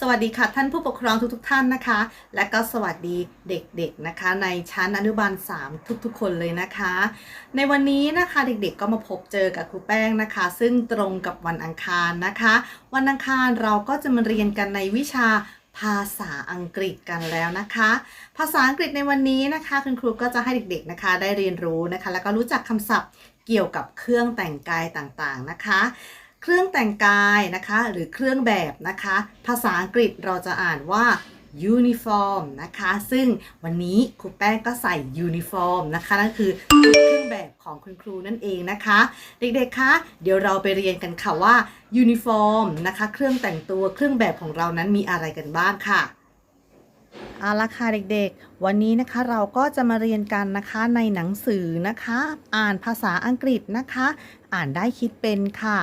สวัสดีค่ะท่านผู้ปกครองทุกๆทท่านนะคะ และก็สวัสดีเด็กๆนะคะ ในชั้นอนุบาล 3 ทุกๆ คนเลยนะคะ ในวันนี้นะคะเด็กๆก็มาพบเจอกับครูแป้งนะคะ ซึ่งตรงกับวันอังคารนะคะ วันอังคารเราก็จะมาเรียนกันในวิชาภาษาอังกฤษกันแล้วนะคะ ภาษาอังกฤษในวันนี้นะคะคุณครูก็จะให้เด็กๆนะคะ ได้เรียนรู้นะคะ แล้วก็รู้จักคำศัพท์เกี่ยวกับเครื่องแต่งกายต่างๆนะคะ เครื่องแต่งกายนะคะ หรือเครื่องแบบนะคะ ภาษาอังกฤษเราจะอ่านว่า uniform นะคะ ซึ่งวันนี้ครูแป้งก็ใส่ uniform นะคะ นั่นคือเครื่องแบบของคุณครูนั่นเองนะคะ เด็กๆคะ เดี๋ยวเราไปเรียนกันค่ะว่า uniform นะคะ เครื่องแต่งตัวเครื่องแบบของเรานั้นมีอะไรกันบ้างค่ะ เอาละค่ะเด็กๆ วันนี้นะคะเราก็จะมาเรียนกันนะคะในหนังสือนะคะ อ่านภาษาอังกฤษนะคะ อ่านได้คิดเป็นค่ะ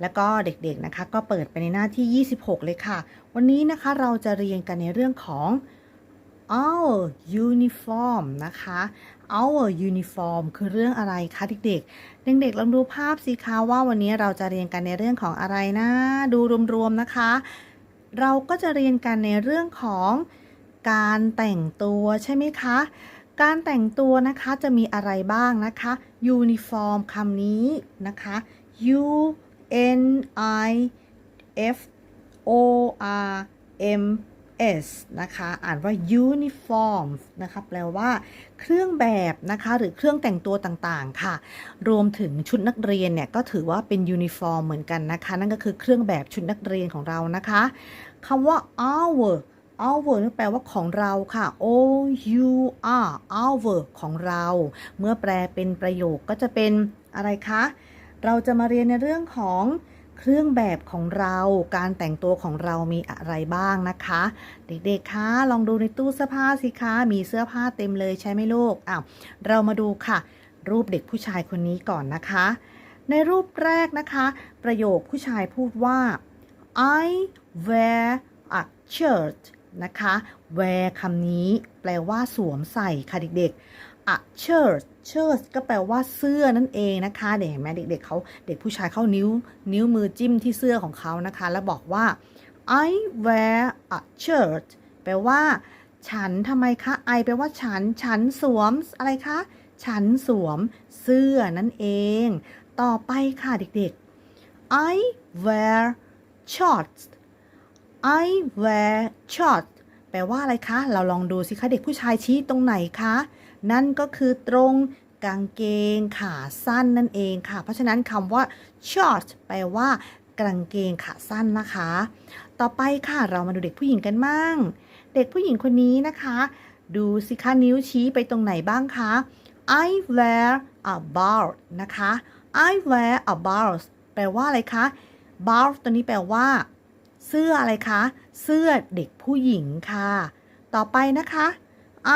แล้วก็เด็กๆนะคะก็เปิดไปในหน้าที่ 26 เลยค่ะ วันนี้นะคะเราจะเรียนกันในเรื่องของ our uniform นะคะ our uniform คือเรื่องอะไรคะเด็กๆ เด็กๆลองดูภาพสิคะว่าวันนี้เราจะเรียนกันในเรื่องของอะไรนะ ดูรวมๆนะคะ เราก็จะเรียนกันในเรื่องของ การแต่งตัวใช่ไหมคะ การแต่งตัวนะคะจะมีอะไรบ้างนะคะ uniform คำนี้นะคะ u n i f o r m s นะคะ อ่านว่า uniform นะคะ แปลว่า เครื่องแบบนะคะ หรือเครื่องแต่งตัวต่างๆ ค่ะ รวมถึงชุดนักเรียนเนี่ย ก็ถือว่าเป็นยูนิฟอร์มเหมือนกันนะคะ นั่นก็คือเครื่องแบบชุดนักเรียนของเรานะคะ คำว่า our our นั่นแปลว่าของเราค่ะ o u r our ของเรา เมื่อแปลเป็นประโยคก็จะเป็นอะไรคะ เราจะมาเรียนในเรื่องของเครื่องแบบของเรา การแต่งตัวของเรามีอะไรบ้างนะคะ เด็กๆ คะ ลองดูในตู้เสื้อผ้าสิคะ มีเสื้อผ้าเต็มเลยใช่ไหมลูก อ้าว เรามาดูค่ะ รูปเด็กผู้ชายคนนี้ก่อนนะคะ ในรูปแรกนะคะ ประโยคผู้ชายพูดว่า I wear a shirt นะคะ wear คำนี้แปลว่าสวมใส่ค่ะเด็กๆ a shirt shirt ก็แปลว่าเสื้อนั่นเองนะคะ เด็กเห็นไหมเด็กๆเขาเด็กผู้ชายเข้านิ้ว นิ้วมือจิ้มที่เสื้อของเขานะคะ แล้วบอกว่า I wear a shirt แปลว่า ฉันทำไมคะ I แปลว่าฉัน ฉันสวมอะไรคะ ฉันสวมเสื้อนั่นเอง ต่อไปค่ะเด็กๆ I wear shorts I wear shorts แปลว่าอะไรคะ เราลองดูสิคะเด็กผู้ชายชี้ตรงไหนคะ นั่นก็คือตรงกางเกงขาสั้นนั่นเองค่ะ เพราะฉะนั้นคำว่า short แปลว่ากางเกงขาสั้นนะคะ ต่อไปค่ะเรามาดูเด็กผู้หญิงกันมั่ง เด็กผู้หญิงคนนี้นะคะ ดูสิคะนิ้วชี้ไปตรงไหนบ้างคะ I wear a blouse นะคะ I wear a blouse แปลว่าอะไรคะ blouse ตัวนี้แปลว่า เสื้ออะไรคะ เสื้อเด็กผู้หญิงค่ะ ต่อไปนะคะ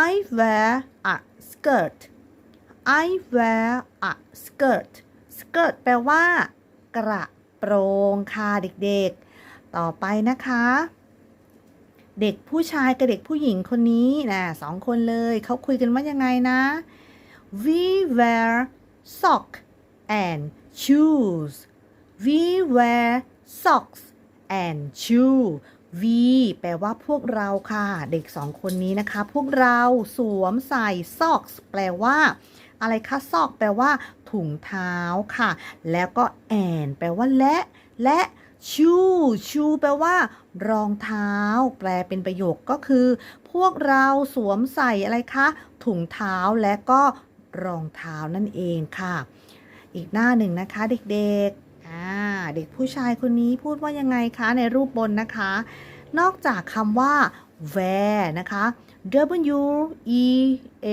I wear a skirt I wear a skirt skirt แปลว่า กระโปรงค่ะเด็กๆ ต่อไปนะคะ เด็กผู้ชายกับเด็กผู้หญิงคนนี้นะสองคนเลยเขาคุยกันว่ายังไงนะ we wear sock and shoes we wear socks and shoe we แปลว่าพวกเราค่ะ เด็กสองคนนี้นะคะ พวกเราสวมใส่ socks แปลว่า อะไรคะ sock แปลว่า ถุงเท้าค่ะ แล้วก็ and แปลว่าและ และ shoe shoe แปลว่า รองเท้า แปลเป็นประโยคก็คือ พวกเราสวมใส่อะไรคะถุงเท้าและก็รองเท้านั่นเองค่ะ อีกหน้าหนึ่งนะคะเด็กๆ เด็กผู้ชายคนนี้พูดว่ายังไงคะในรูปบนนะคะ นอกจากคำว่า wear นะคะ W E A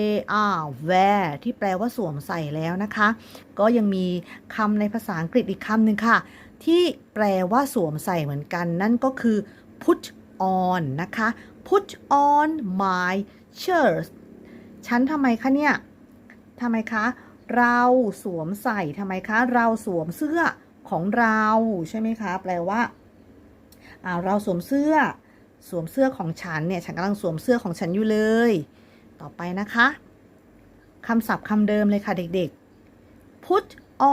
R wear ที่แปลว่าสวมใส่แล้วนะคะ ก็ยังมีคำในภาษาอังกฤษอีกคำหนึ่งค่ะ ที่แปลว่าสวมใส่เหมือนกัน นั่นก็คือ put on นะคะ put on my shirt ฉันทำไมคะเนี่ยทำไมคะ เราสวมใส่ทำไมคะ เราสวมเสื้อ ของเราใช่ไหมคะ แปลว่าาเราสวมเสื้อ สวมเสื้อของฉันเนี่ย ฉันกำลังสวมเสื้อของฉันอยู่เลย ต่อไปนะคะคำศัพท์คำเดิมเลยค่ะเด็กๆ put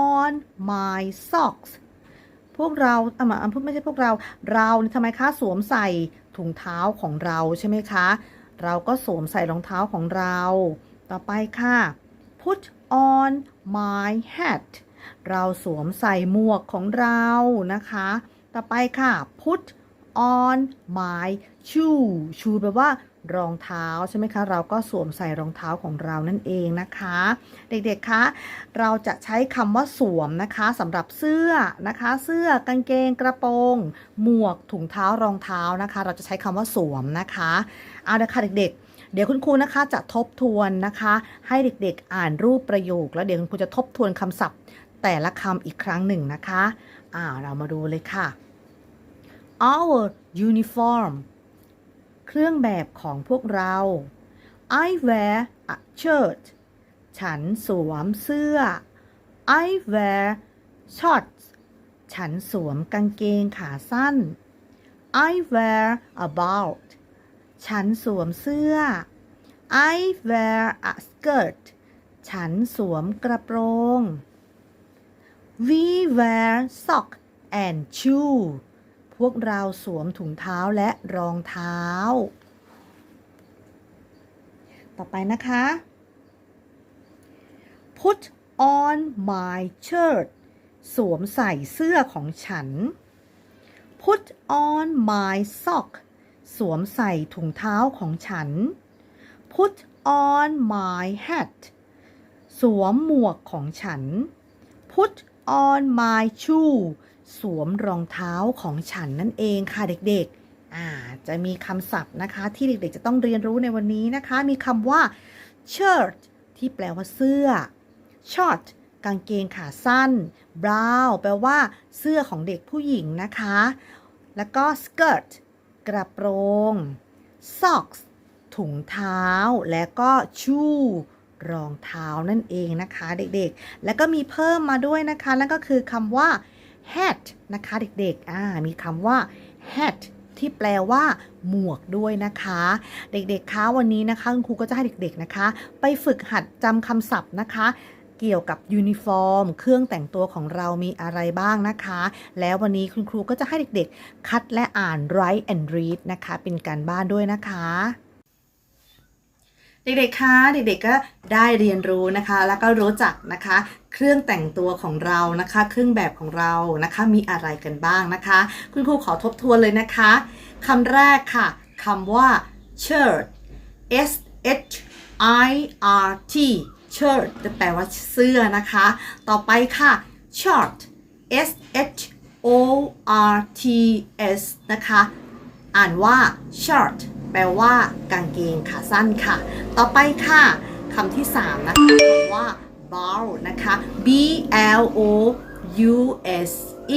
on my socks พวกเราอะมาอะพูดไม่ใช่พวกเรา เราทำไมคะสวมใส่ถุงเท้าของเราใช่ไหมคะ เราก็สวมใส่รองเท้าของเรา ต่อไปค่ะ put on my hat เราสวมใส่หมวกของเรานะคะ ต่อไปค่ะ put on my shoe shoe แปลว่ารองเท้าใช่ไหมคะ เราก็สวมใส่รองเท้าของเรานั่นเองนะคะ เด็กๆ คะ เราจะใช้คำว่าสวมนะคะสำหรับเสื้อนะคะ เสื้อกางเกงกระโปรง หมวกถุงเท้ารองเท้านะคะ เราจะใช้คำว่าสวมนะคะ เอาละค่ะเด็กๆ เดี๋ยวคุณครูนะคะจะทบทวนนะคะ ให้เด็กๆ อ่านรูปประโยค แล้วเดี๋ยวคุณครูจะทบทวนคำศัพท์ แต่ละคำอีกครั้งหนึ่งนะคะอ่าเรามาดูเลยค่ะ our uniform เครื่องแบบของพวกเรา I wear a shirt ฉันสวมเสื้อ I wear shorts ฉันสวมกางเกงขาสั้น I wear a belt ฉันสวมเสื้อ I wear a skirt ฉันสวมกระโปรง We wear sock and shoe พวกเราสวมถุงเท้าและรองเท้า ต่อไปนะคะ Put on my shirt สวมใส่เสื้อของฉัน Put on my sock สวมใส่ถุงเท้าของฉัน Put on my hat สวมหมวกของฉัน Put on my shoe สวมรองเท้าของฉันนั่นเองค่ะเด็กๆ อ่า จะมีคำศัพท์นะคะ ที่เด็กๆ จะต้องเรียนรู้ในวันนี้นะคะ มีคำว่า shirt ที่แปลว่าเสื้อ short กางเกงขาสั้น brown แปลว่าเสื้อของเด็กผู้หญิงนะคะ แล้วก็ skirt กระโปรง socks ถุงเท้า และก็ shoe รองเท้านั่นเองนะคะเด็กๆ แล้วก็มีเพิ่มมาด้วยนะคะนั่นก็คือคำว่า hat นะคะเด็กๆอ่ามีคำว่า hat ที่แปลว่าหมวกด้วยนะคะ เด็กๆคะวันนี้นะคะคุณครูก็จะให้เด็กๆนะคะ ไปฝึกหัดจำคำศัพท์นะคะ เกี่ยวกับยูนิฟอร์ม เครื่องแต่งตัวของเรามีอะไรบ้างนะคะ แล้ววันนี้คุณครูก็จะให้เด็กๆ คัดและอ่าน write and read นะคะ เป็นการบ้านด้วยนะคะ เด็กๆ คะเด็กๆ ก็ได้เรียนรู้นะคะ แล้วก็รู้จักนะคะ เครื่องแต่งตัวของเรานะคะ เครื่องแบบของเรานะคะ มีอะไรกันบ้างนะคะ คุณครูขอทบทวนเลยนะคะคำแรกค่ะคำว่า shirt s h i r t shirt จะแปลว่าเสื้อนะคะ ต่อไปค่ะ short s h o r t s นะคะ อ่านว่า short แปลว่ากางเกงขาสั้นค่ะ ต่อไปค่ะคำที่ 3 นะคะคำว่า blouse นะคะ b l o u s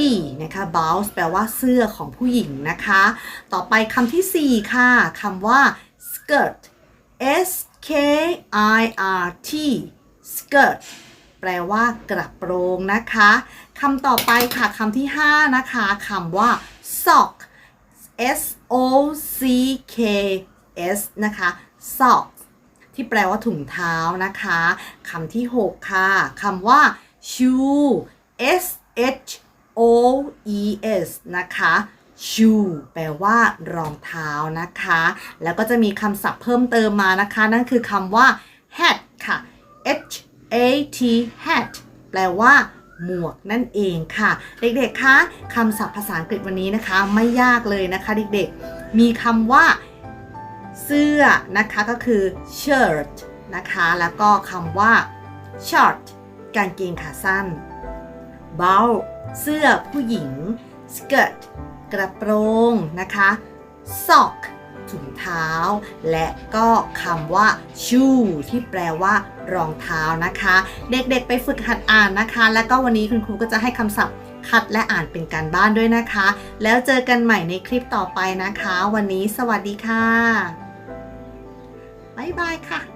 e นะคะ blouse แปลว่าเสื้อของผู้หญิงนะคะ ต่อไปคำที่ 4 ค่ะคำว่า skirt s k i r t skirt แปลว่ากระโปรงนะคะคำต่อไปค่ะคำที่ 5 นะคะคำว่า sock S O C K S นะคะ socks ที่แปลว่าถุงเท้านะคะคำที่ 6 ค่ะคำว่า shoe S H O E S นะคะ shoe แปลว่ารองเท้านะคะ แล้วก็จะมีคำศัพท์เพิ่มเติมมานะคะ นั่นคือคำว่า hat ค่ะ H A T hat แปลว่า หมวกนั่นเองค่ะ เด็กๆคะคำศัพท์ภาษาอังกฤษวันนี้นะคะ ไม่ยากเลยนะคะเด็กๆ มีคำว่าเสื้อนะคะก็คือ shirt นะคะ แล้วก็คำว่า short กางเกงขาสั้น bow เสื้อผู้หญิง skirt กระโปรงนะคะ sock ถุงเท้า และก็คำว่า shoe ที่แปลว่ารองเท้านะคะ เด็กๆไปฝึกหัดอ่านนะคะ แล้วก็วันนี้คุณครูก็จะให้คำศัพท์คัดและอ่านเป็นการบ้านด้วยนะคะ แล้วเจอกันใหม่ในคลิปต่อไปนะคะ วันนี้สวัสดีค่ะ บ๊ายบายค่ะ